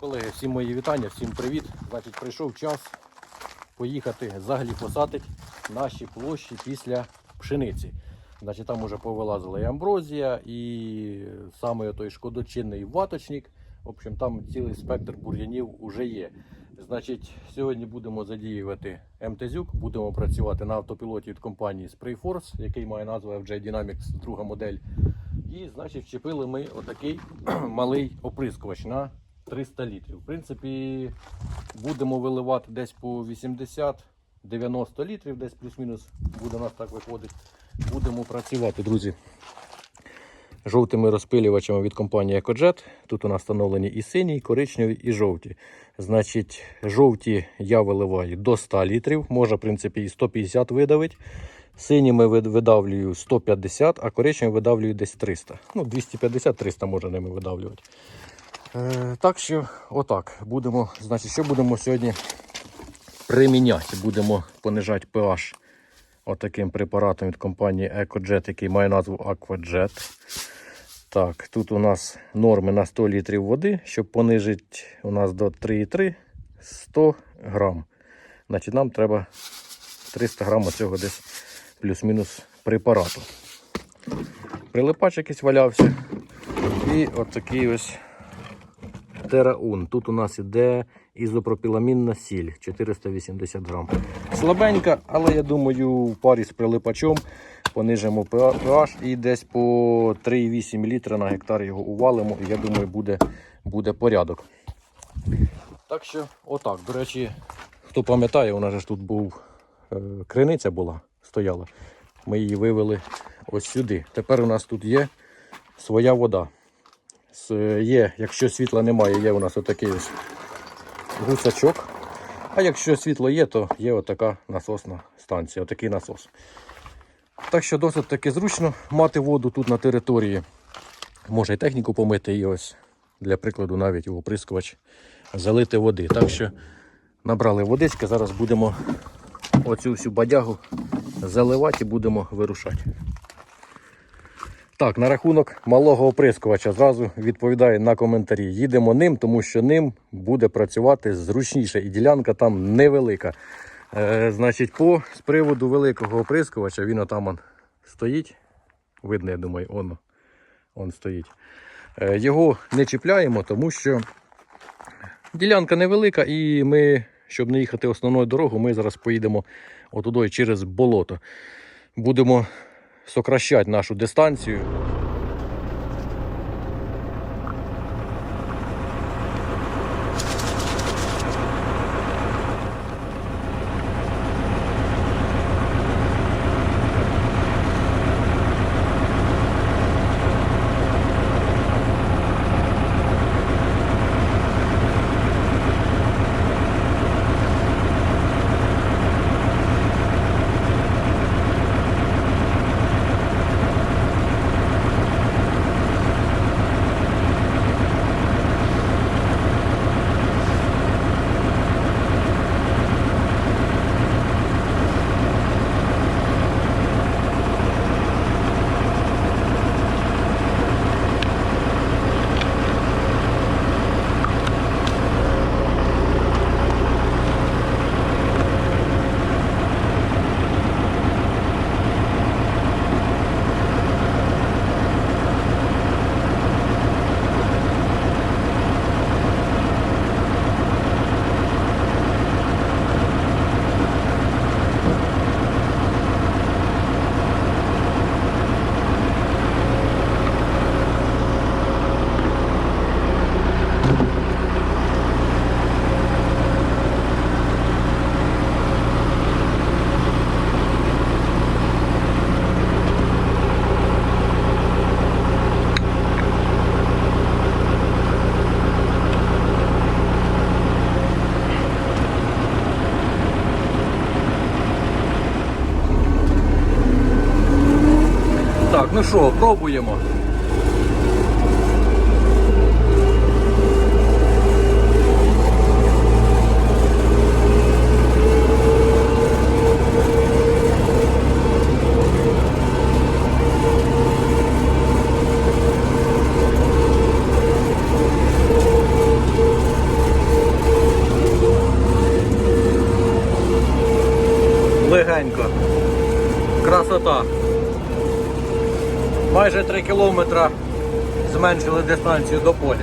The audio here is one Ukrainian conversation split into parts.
Колеги, всім мої вітання, всім привіт. Значить, прийшов час поїхати загліфосатити наші площі після пшениці. Значить, там уже повилазила і амброзія, і саме той шкодочинний ваточник. В общем, там цілий спектр бур'янів вже є. Значить, сьогодні будемо задіювати МТЗюк, будемо працювати на автопілоті від компанії Sprayforce, який має назву FJ Dynamics, друга модель. І, значить, вчепили ми отакий малий оприскувач на 300 літрів. В принципі, будемо виливати десь по 80-90 літрів, десь плюс-мінус буде у нас так виходить. Будемо працювати, друзі. Жовтими розпилювачами від компанії EcoJet. Тут у нас встановлені і сині, і коричневі, і жовті. Значить, жовті я виливаю до 100 літрів, можна, в принципі, і 150 видавити. Синіми видавлюю 150, а коричневими видавлюю десь 300. Ну, 250-300 можна ними видавлювати. Е, так що, отак. Будемо, значить, що будемо сьогодні приміняти? Будемо понижати pH отаким препаратом від компанії EcoJet, який має назву AquaJet. Так, тут у нас норми на 100 літрів води, щоб понижити у нас до 3,3 100 грам. Значить, нам треба 300 грам цього десь плюс-мінус препарату. Прилипач якийсь валявся. І от такий ось тераун. Тут у нас іде ізопропіламінна сіль 480 грам. Слабенька, але я думаю, в парі з прилипачом понижимо pH і десь по 3,8 літра на гектар його увалимо, і я думаю, буде, буде порядок. Так що, отак. До речі, хто пам'ятає, у нас ж тут був е, криниця була, стояла. Ми її вивели ось сюди. Тепер у нас тут є своя вода. С- Є, якщо світла немає, є у нас отакий ось гусачок. А якщо світло є, то є отака насосна станція, отакий насос. Так що досить таки зручно мати воду тут на території. Може і техніку помити, і ось для прикладу навіть у оприскувач залити води. Так що набрали водички, зараз будемо оцю всю бадягу заливати і будемо вирушати. Так, на рахунок малого оприскувача зразу відповідаю на коментарі. Їдемо ним, тому що ним буде працювати зручніше і ділянка там невелика. Е, значить, по з приводу великого оприскувача він отам он стоїть. Видно, я думаю, он, он стоїть. Е, його не чіпляємо, тому що ділянка невелика, і ми, щоб не їхати основною дорогою, ми зараз поїдемо отудою через болото. Будемо сокращати нашу дистанцію. Так, ну що, пробуємо. 3 кілометри зменшили дистанцію до поля.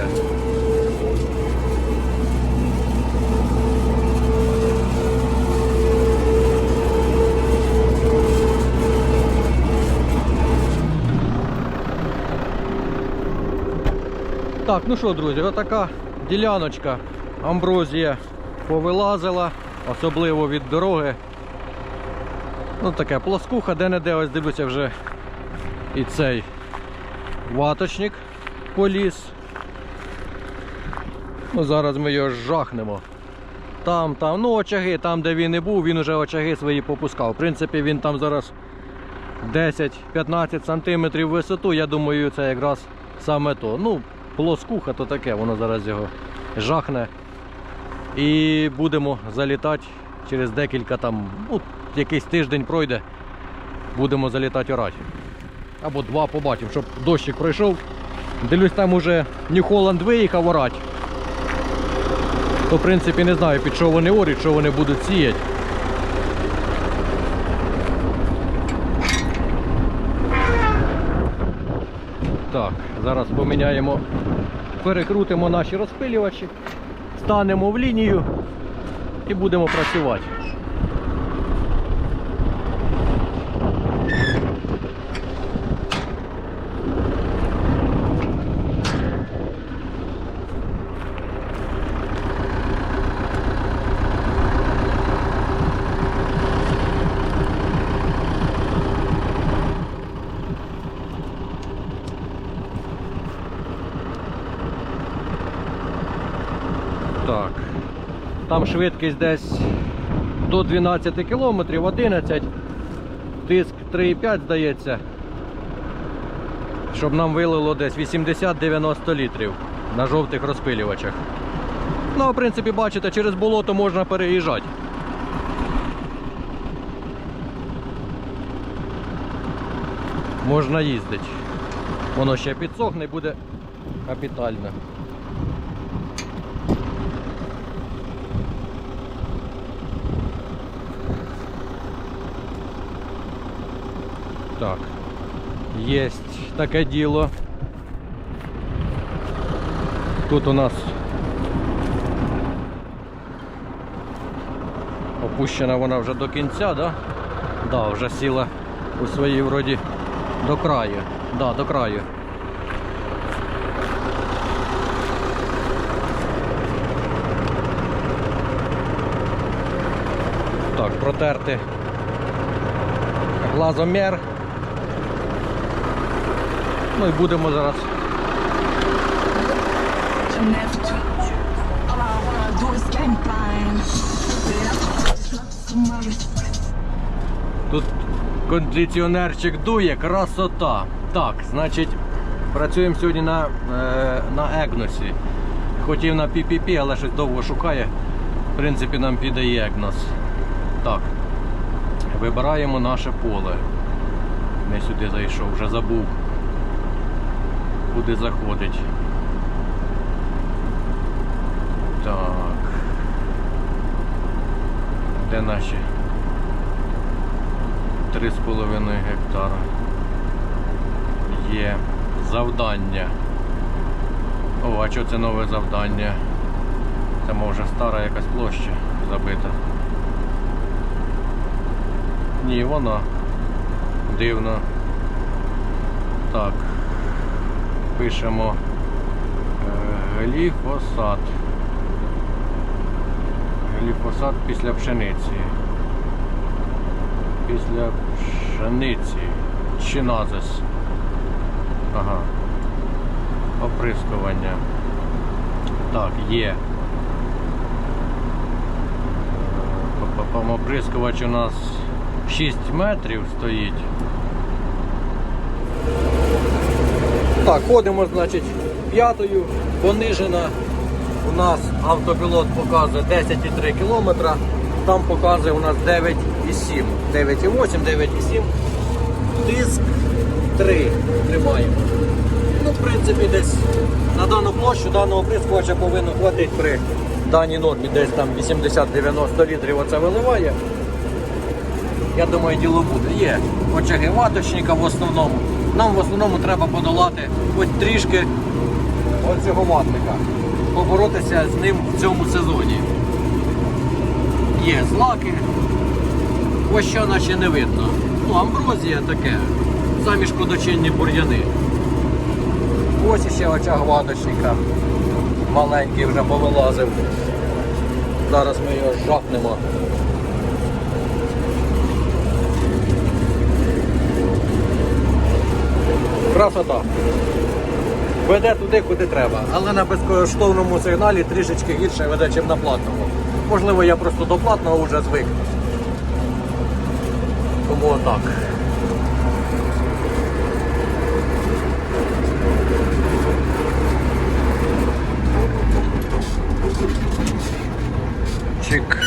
Так, ну що, друзі, отака діляночка. Амброзія повилазила, особливо від дороги. Ну таке плоскуха, де-не-де, ось дивлюся вже і цей ваточник поліз. Ну, зараз ми його жахнемо. Там, там, ну очаги, там, де він і був, він уже очаги свої попускав. В принципі, він там зараз 10-15 сантиметрів висоту, я думаю, це якраз саме то. Ну, плоскуха то таке, воно зараз його жахне. І будемо залітати через декілька там, ну, якийсь тиждень пройде, будемо залітати орати. Або два побачимо, щоб дощик пройшов. Дивлюсь, там уже Нью-Холланд виїхав орати. То, в принципі, не знаю, під що вони орять, що вони будуть сіяти. Так, зараз поміняємо, перекрутимо наші розпилювачі, станемо в лінію і будемо працювати. Так. Там швидкість десь до 12 км, 11, тиск 3,5 здається. Щоб нам вилило десь 80-90 літрів на жовтих розпилювачах. Ну, в принципі, бачите, через болото можна переїжджати. Можна їздити. Воно ще підсохне буде капітально. Так. Есть таке діло. Тут у нас опущена вона вже до кінця, да? Да, вже сіла у своїй вроді до краю. Да, до краю. Так, протерти глазомір. Ну і будемо зараз. Тут кондиціонерчик дує, красота. Так, значить, працюємо сьогодні на, е, на Егносі. Хотів на PPP, але щось довго шукає. В принципі, нам піде і Егнос. Так. Вибираємо наше поле. Не сюди зайшов, вже забув. Куди заходить. Так. Де наші? 3,5 гектара. Є завдання. О, а що це нове завдання? Це може стара якась площа забита. Ні, вона. Дивно. Так. Пишемо е, гліфосат. Гліфосат після пшениці. Після пшениці. Чиназис. Ага. Оприскування. Так, є. Пам оприскувач у нас 6 метрів стоїть. Так, ходимо, значить, п'ятою, понижена. У нас автопілот показує 10,3 км, там показує у нас 9,7. 9,8, 9,7. Тиск 3 тримаємо. Ну, в принципі, десь на дану площу даного оприскувача повинно хватити при даній нормі, десь там 80-90 літрів оце виливає. Я думаю, діло буде. Є очаги ваточника в основному. Нам в основному треба подолати хоч трішки оцього ватника. Поборотися з ним в цьому сезоні. Є злаки, ось що наче не видно. Ну, амброзія таке. Самі шкодочинні бур'яни. Ось іще очаг ваточника. Маленький вже повилазив. Зараз ми його жахнемо. Красота. Веде туди, куди треба. Але на безкоштовному сигналі трішечки гірше веде, ніж на платному. Можливо, я просто до платного вже звик. Тому отак. Чик.